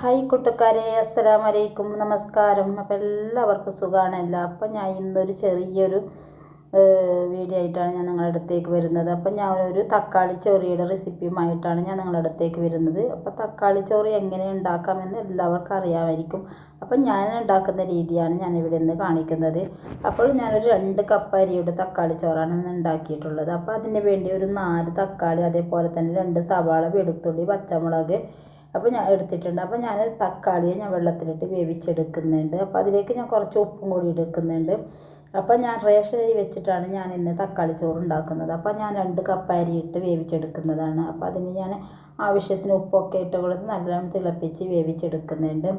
Hi കൂട്ടുകാരെ അസ്സലാമു അലൈക്കും നമസ്കാരം. അപ്പം എല്ലാവർക്കും സുഖമാണല്ലോ അപ്പം ഞാൻ ഇന്നൊരു ചെറിയൊരു വീഡിയോ ആയിട്ടാണ് ഞാൻ നിങ്ങളുടെ അടുത്തേക്ക് വരുന്നത്. അപ്പം ഞാൻ ഒരു തക്കാളി ചോറിയുടെ റെസിപ്പിയുമായിട്ടാണ് ഞാൻ നിങ്ങളുടെ അടുത്തേക്ക് വരുന്നത്. അപ്പം തക്കാളി ചോറ് എങ്ങനെ ഉണ്ടാക്കാമെന്ന് എല്ലാവർക്കും അറിയാമായിരിക്കും. അപ്പം ഞാൻ ഉണ്ടാക്കുന്ന രീതിയാണ് ഞാൻ ഇവിടെ നിന്ന് കാണിക്കുന്നത്. അപ്പോൾ ഞാനൊരു രണ്ട് കപ്പ് അരിയുടെ തക്കാളി ചോറാണ് ഉണ്ടാക്കിയിട്ടുള്ളത്. അപ്പോൾ അതിന് വേണ്ടി ഒരു നാല് തക്കാളി അതേപോലെ തന്നെ രണ്ട് സവാള വെളുത്തുള്ളി പച്ചമുളക് അപ്പോൾ ഞാൻ എടുത്തിട്ടുണ്ട്. അപ്പോൾ ഞാൻ തക്കാളിയെ ഞാൻ വെള്ളത്തിലിട്ട് വേവിച്ചെടുക്കുന്നുണ്ട്. അപ്പോൾ അതിലേക്ക് ഞാൻ കുറച്ച് ഉപ്പും കൂടി എടുക്കുന്നുണ്ട്. അപ്പോൾ ഞാൻ റേഷൻ അരി വെച്ചിട്ടാണ് ഞാൻ ഇന്ന് തക്കാളി ചോറ് ഉണ്ടാക്കുന്നത്. അപ്പോൾ ഞാൻ രണ്ട് കപ്പ് അരിയിട്ട് വേവിച്ചെടുക്കുന്നതാണ്. അപ്പോൾ അതിന് ഞാൻ ആവശ്യത്തിന് ഉപ്പൊക്കെ ഇട്ട് കൊടുത്ത് നല്ലോണം തിളപ്പിച്ച് വേവിച്ചെടുക്കുന്നുണ്ട്.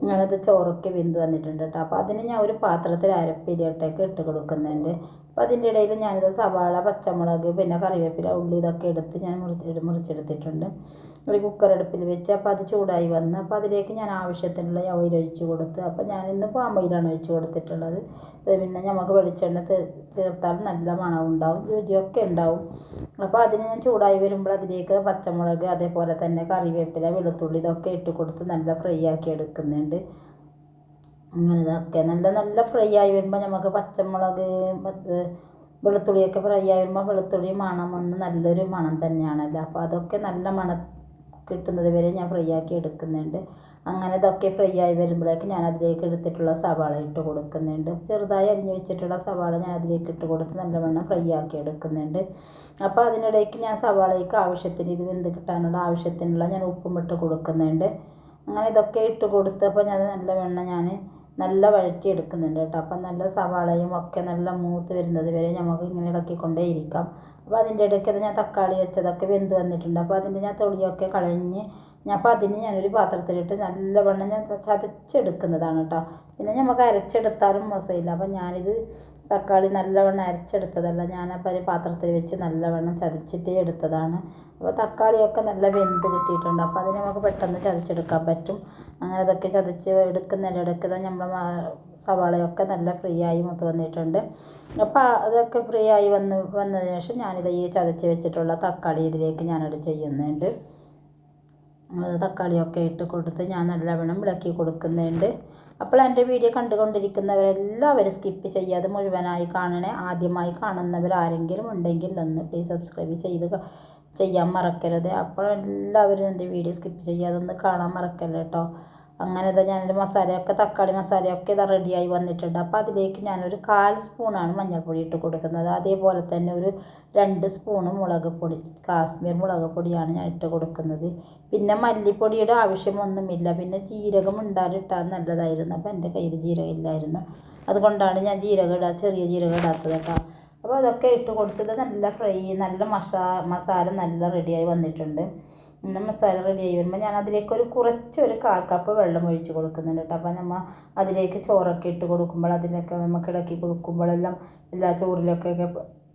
അങ്ങനത്തെ ചോറൊക്കെ വെന്ത് വന്നിട്ടുണ്ട് കേട്ടോ. അപ്പോൾ അതിന് ഞാൻ ഒരു പാത്രത്തിൽ അരപ്പിലോട്ടേക്ക് ഇട്ട് കൊടുക്കുന്നുണ്ട്. അപ്പോൾ അതിന്റെ ഇടയിൽ ഞാനിത് സവാള പച്ചമുളക് പിന്നെ കറിവേപ്പില ഉള്ളി ഇതൊക്കെ എടുത്ത് ഞാൻ മുറിച്ച് മുറിച്ചെടുത്തിട്ടുണ്ട്. ഒരു കുക്കർ അടുപ്പിൽ വെച്ച്. അപ്പോൾ അത് ചൂടായി വന്ന് അപ്പോൾ അതിലേക്ക് ഞാൻ ആവശ്യത്തിനുള്ള ഓയിൽ ഒഴിച്ച് കൊടുത്ത്. അപ്പോൾ ഞാൻ ഇന്ന് പാം ഓയിലാണ് ഒഴിച്ച് കൊടുത്തിട്ടുള്ളത്. പിന്നെ നമുക്ക് വെളിച്ചെണ്ണ ചേർത്താൽ നല്ല മണം ഉണ്ടാവും. രുചിയൊക്കെ ഉണ്ടാവും. അപ്പോൾ അതിന് ഞാൻ ചൂടായി വരുമ്പോൾ അതിലേക്ക് പച്ചമുളക് അതേപോലെ തന്നെ കറിവേപ്പില വെളുത്തുള്ളി ഇതൊക്കെ ഇട്ട് കൊടുത്ത് നല്ല ഫ്രൈ ആക്കി എടുക്കുന്നുണ്ട്. അങ്ങനെ ഇതൊക്കെ നല്ല നല്ല ഫ്രൈ ആയി വരുമ്പോൾ നമുക്ക് പച്ചമുളക് വെളുത്തുള്ളിയൊക്കെ ഫ്രൈ ആയി വരുമ്പോൾ വെളുത്തുള്ളി മണം വന്ന് നല്ലൊരു മണം തന്നെയാണല്ലോ. അപ്പോൾ അതൊക്കെ നല്ല മണം കിട്ടുന്നത് വരെ ഞാൻ ഫ്രൈ ആക്കി എടുക്കുന്നുണ്ട്. അങ്ങനെ ഇതൊക്കെ ഫ്രൈ ആയി വരുമ്പോഴേക്ക് ഞാൻ അതിലേക്ക് എടുത്തിട്ടുള്ള സവാള ഇട്ട് കൊടുക്കുന്നുണ്ട്. ചെറുതായി അരിഞ്ഞ് വെച്ചിട്ടുള്ള സവാള ഞാൻ അതിലേക്ക് ഇട്ട് കൊടുത്ത് നല്ലവണ്ണം ഫ്രൈ ആക്കി എടുക്കുന്നുണ്ട്. അപ്പോൾ അതിനിടയ്ക്ക് ഞാൻ സവാളയ്ക്ക് ആവശ്യത്തിന് ഇത് വെന്ത് കിട്ടാനുള്ള ആവശ്യത്തിനുള്ള ഞാൻ ഉപ്പും ഇട്ട് കൊടുക്കുന്നുണ്ട്. അങ്ങനെ ഇതൊക്കെ ഇട്ട് കൊടുത്തപ്പോൾ ഞാൻ നല്ലവണ്ണം ഞാൻ നല്ല വഴറ്റി എടുക്കുന്നുണ്ട് കേട്ടോ. അപ്പം നല്ല സവാളയും ഒക്കെ നല്ല മൂത്ത് വരുന്നത് വരെ നമുക്ക് ഇങ്ങനെ ഇളക്കിക്കൊണ്ടേ ഇരിക്കാം. അപ്പോൾ അതിന്റെ ഇടയ്ക്ക് ഞാൻ തക്കാളി വെച്ചതൊക്കെ വെന്ത് വന്നിട്ടുണ്ട്. അപ്പോൾ അതിന്റെ ഞാൻ തൊലിയൊക്കെ കളഞ്ഞ് ഞാൻ അപ്പോൾ അതിന് ഞാനൊരു പാത്രത്തിലിട്ട് നല്ലവണ്ണം ഞാൻ ചതച്ചെടുക്കുന്നതാണ് കേട്ടോ പിന്നെ നമുക്ക് അരച്ചെടുത്താലും മോശമില്ല അപ്പം ഞാനിത് തക്കാളി നല്ലവണ്ണം അരച്ചെടുത്തതല്ല. ഞാനപ്പോൾ ഒരു പാത്രത്തിൽ വെച്ച് നല്ലവണ്ണം ചതച്ചിട്ടേ എടുത്തതാണ്. അപ്പോൾ തക്കാളിയൊക്കെ നല്ല വെന്ത് കിട്ടിയിട്ടുണ്ട്. അപ്പോൾ അതിന് നമുക്ക് പെട്ടെന്ന് ചതച്ചെടുക്കാൻ പറ്റും. അങ്ങനെ ഇതൊക്കെ ചതച്ച് എടുക്കുന്നതിന്റെ ഇടയ്ക്ക് നമ്മൾ സവാളയൊക്കെ നല്ല ഫ്രീ ആയി മൊത്തം വന്നിട്ടുണ്ട്. അപ്പോൾ അതൊക്കെ ഫ്രീ ആയി വന്ന് വന്നതിന് ശേഷം ഞാനിത് ഈ ചതച്ച് വെച്ചിട്ടുള്ള തക്കാളി ഇതിലേക്ക് ഞാനത് ചെയ്യുന്നുണ്ട്. തക്കാളിയൊക്കെ ഇട്ട് കൊടുത്ത് ഞാൻ നല്ലവണ്ണം ഇളക്കി കൊടുക്കുന്നുണ്ട്. അപ്പോൾ എന്റെ വീഡിയോ കണ്ടുകൊണ്ടിരിക്കുന്നവരെല്ലാവരും സ്കിപ്പ് ചെയ്യാതെ മുഴുവനായി കാണണേ. ആദ്യമായി കാണുന്നവർ ആരെങ്കിലും ഉണ്ടെങ്കിൽ ഒന്ന് പ്ലീസ് സബ്സ്ക്രൈബ് ചെയ്ത് ചെയ്യാൻ മറക്കരുത്. അപ്പോൾ എല്ലാവരും എന്റെ വീഡിയോ സ്കിപ്പ് ചെയ്യാതെ ഒന്ന് കാണാൻ മറക്കല്ല അങ്ങനെ ഇതാ ഞാനൊരു മസാലയൊക്കെ തക്കാളി മസാലയൊക്കെ ഇതാ റെഡിയായി വന്നിട്ടുണ്ട്. അപ്പോൾ അതിലേക്ക് ഞാനൊരു കാൽ സ്പൂണാണ് മഞ്ഞൾപ്പൊടി ഇട്ട് കൊടുക്കുന്നത്. അതേപോലെ തന്നെ ഒരു രണ്ട് സ്പൂണ് മുളക് പൊടി കാശ്മീർ മുളക് പൊടിയാണ് ഞാൻ ഇട്ട് കൊടുക്കുന്നത്. പിന്നെ മല്ലിപ്പൊടിയുടെ ആവശ്യമൊന്നുമില്ല. പിന്നെ ജീരകം ഉണ്ടാലിട്ടാൽ നല്ലതായിരുന്നു. അപ്പോൾ എന്റെ കയ്യിൽ ജീരകം ഇല്ലായിരുന്നു. അതുകൊണ്ടാണ് ഞാൻ ജീരകം ഇടാ ചെറിയ ജീരകം ഇടാത്തത് കേട്ടോ. അപ്പോൾ അതൊക്കെ ഇട്ട് കൊടുത്തത് നല്ല ഫ്രൈ നല്ല മസാ മസാല നല്ല റെഡിയായി വന്നിട്ടുണ്ട്. പിന്നെ മസാല റെഡി ആയി വരുമ്പോൾ ഞാൻ അതിലേക്ക് ഒരു കുറച്ച് ഒരു കാൽ കപ്പ് വെള്ളം ഒഴിച്ച് കൊടുക്കുന്നുണ്ട് കേട്ടോ. അപ്പോൾ നമ്മൾ അതിലേക്ക് ചോറൊക്കെ ഇട്ട് കൊടുക്കുമ്പോൾ അതിലൊക്കെ നമുക്ക് ഇളക്കി കൊടുക്കുമ്പോഴെല്ലാം എല്ലാ ചോറിലൊക്കെ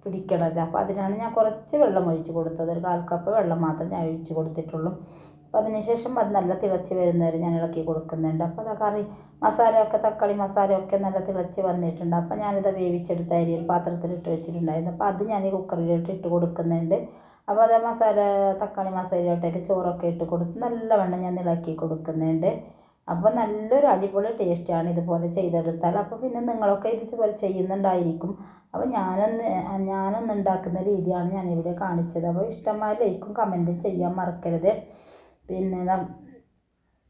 പിടിക്കണമല്ലോ അപ്പോൾ അതിനാണ് ഞാൻ കുറച്ച് വെള്ളം ഒഴിച്ച് കൊടുത്തത്. ഒരു കാൽ കപ്പ് വെള്ളം മാത്രം ഞാൻ ഒഴിച്ച് കൊടുത്തിട്ടുള്ളൂ. അപ്പോൾ അതിനുശേഷം അത് നല്ല തിളച്ച് വരുന്നവരെ ഞാൻ ഇളക്കി കൊടുക്കുന്നുണ്ട്. അപ്പോൾ അതാ കറി. മസാലയൊക്കെ തക്കാളി മസാലയൊക്കെ നല്ല തിളച്ച് വന്നിട്ടുണ്ട്. അപ്പോൾ ഞാനിത് വേവിച്ചെടുത്ത അരി ഒരു പാത്രത്തിലിട്ട് വെച്ചിട്ടുണ്ടായിരുന്നു. അപ്പോൾ അത് ഞാൻ കുക്കറിലിട്ട് ഇട്ട് കൊടുക്കുന്നുണ്ട്. അപ്പോൾ അതേ മസാല തക്കാളി മസാലയോട്ടേക്ക് ചോറൊക്കെ ഇട്ട് കൊടുത്ത് നല്ലവണ്ണം ഞാൻ ഇളക്കി കൊടുക്കുന്നുണ്ട്. അപ്പോൾ നല്ലൊരു അടിപൊളി ടേസ്റ്റാണ് ഇതുപോലെ ചെയ്തെടുത്താൽ. അപ്പോൾ പിന്നെ നിങ്ങളൊക്കെ ഇതുപോലെ ചെയ്യുന്നുണ്ടായിരിക്കും. അപ്പോൾ ഞാനൊന്ന് ഞാനൊന്ന് ഉണ്ടാക്കുന്ന രീതിയാണ് ഞാനിവിടെ കാണിച്ചത്. അപ്പോൾ ഇഷ്ടമായ ലൈക്കും കമന്റും ചെയ്യാൻ മറക്കരുത്. പിന്നെ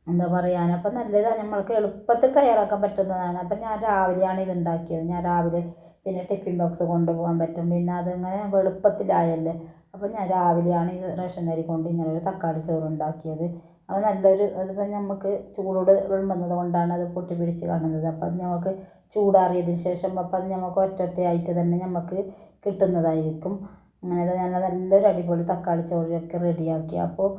എന്താ പറയാൻ അപ്പം നല്ലതാണ്. നമ്മൾക്ക് എളുപ്പത്തിൽ തയ്യാറാക്കാൻ പറ്റുന്നതാണ്. അപ്പം ഞാൻ രാവിലെയാണ് ഇത് ഉണ്ടാക്കിയത്. ഞാൻ രാവിലെ പിന്നെ ടിഫിൻ ബോക്സ് കൊണ്ടുപോകാൻ പറ്റും. പിന്നെ അതിങ്ങനെ വെളുപ്പത്തിലായല്ലേ? അപ്പോൾ ഞാൻ രാവിലെയാണ് ഈ റേഷൻ അരി കൊണ്ട് ഇങ്ങനെ ഒരു തക്കാളി ചോറ് ഉണ്ടാക്കിയത്. അത് നല്ലൊരു അതിപ്പോൾ നമുക്ക് ചൂടോട് വിളമ്പുന്നത് കൊണ്ടാണ് അത് പൊട്ടി പിടിച്ച് കാണുന്നത്. അപ്പോൾ അത് നമുക്ക് ചൂടാറിയതിന് ശേഷം അപ്പോൾ അത് നമുക്ക് ഒറ്റൊറ്റയായിട്ട് തന്നെ നമുക്ക് കിട്ടുന്നതായിരിക്കും. അങ്ങനെ ഞാൻ നല്ലൊരു അടിപൊളി തക്കാളി ചോറൊക്കെ റെഡിയാക്കി. അപ്പോൾ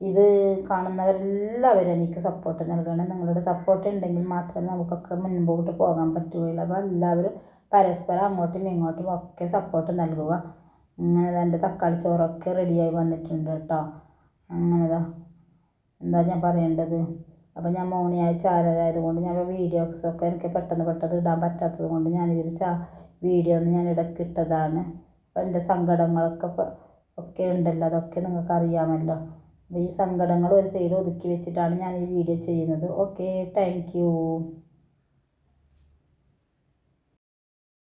ഇത് കാണുന്നവരെല്ലാവരും എനിക്ക് സപ്പോർട്ട് നൽകണം. നിങ്ങളുടെ സപ്പോർട്ട് ഉണ്ടെങ്കിൽ മാത്രമേ നമുക്കൊക്കെ മുൻപോട്ട് പോകാൻ പറ്റുകയുള്ളൂ. അപ്പോൾ എല്ലാവരും പരസ്പരം അങ്ങോട്ടും ഇങ്ങോട്ടും ഒക്കെ സപ്പോർട്ട് നൽകുക. അങ്ങനെ എന്റെ തക്കാളി ചോറൊക്കെ റെഡിയായി വന്നിട്ടുണ്ട് കേട്ടോ. അങ്ങനെതാ. എന്താ ഞാൻ പറയേണ്ടത്? അപ്പോൾ ഞാൻ മോണിയായ ചാനലായത് കൊണ്ട് ഞാൻ വീഡിയോസ് ഒക്കെ എനിക്ക് പെട്ടെന്ന് പെട്ടെന്ന് ഇടാൻ പറ്റാത്തത് കൊണ്ട് ഞാനിതിൽ ചാ വീഡിയോ ഒന്ന് ഞാൻ ഇടയ്ക്ക് ഇട്ടതാണ്. അപ്പോൾ എന്റെ സങ്കടങ്ങളൊക്കെ ഒക്കെ ഉണ്ടല്ലോ അതൊക്കെ നിങ്ങൾക്ക് അറിയാമല്ലോ. അപ്പോൾ ഈ സങ്കടങ്ങൾ ഒരു സൈഡ് ഒതുക്കി വെച്ചിട്ടാണ് ഞാൻ ഈ വീഡിയോ ചെയ്യുന്നത്. Okay thank